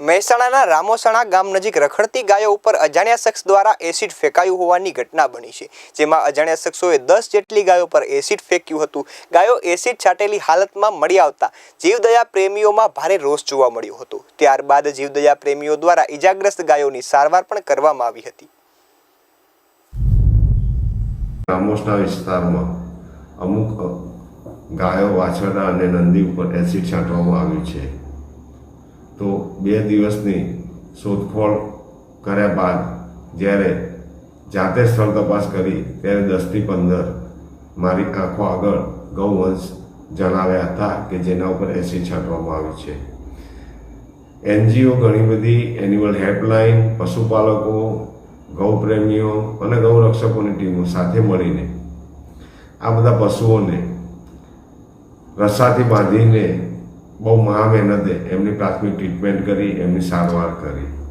મહેસાણાના રામોસણા ગામ નજીક રખડતી ગાયો ઉપર અજાણ્યા શખ્સ દ્વારા એસિડ ફેંકાયું હોવાની ઘટના બની છે, જેમાં અજાણ્યા શખ્સોએ દસ જેટલી ગાયો પર એસિડ ફેંક્યું હતું. ગાયો એસિડ છાટેલી હાલતમાં મળી આવતા જીવદયા પ્રેમીઓમાં ભારે રોષ જોવા મળ્યો હતો. ત્યારબાદ જીવદયા પ્રેમીઓ દ્વારા ઈજાગ્રસ્ત ગાયોની સારવાર પણ કરવામાં આવી હતી. રામોસના વિસ્તારમાં અમુક ગાયો વાછરડા અને નંદી ઉપર એસિડ છાંટવામાં આવ્યું છે. તો બે દિવસની શોધખોળ કર્યા બાદ જ્યારે જાતે સ્થળ તપાસ કરી, ત્યારે દસથી પંદર મારી આંખો આગળ ગૌવંશ જણાવ્યા હતા કે જેના ઉપર એસી છાંટવામાં આવી છે. એનજીઓ ઘણી બધી એનિમલ હેલ્પલાઇન પશુપાલકો, ગૌપ્રેમીઓ અને ગૌરક્ષકોની ટીમો સાથે મળીને આ બધા પશુઓને રસાથી બાંધીને બહુ મહા મહેનતે એમની પ્રાથમિક ટ્રીટમેન્ટ કરી એમની સારવાર કરી.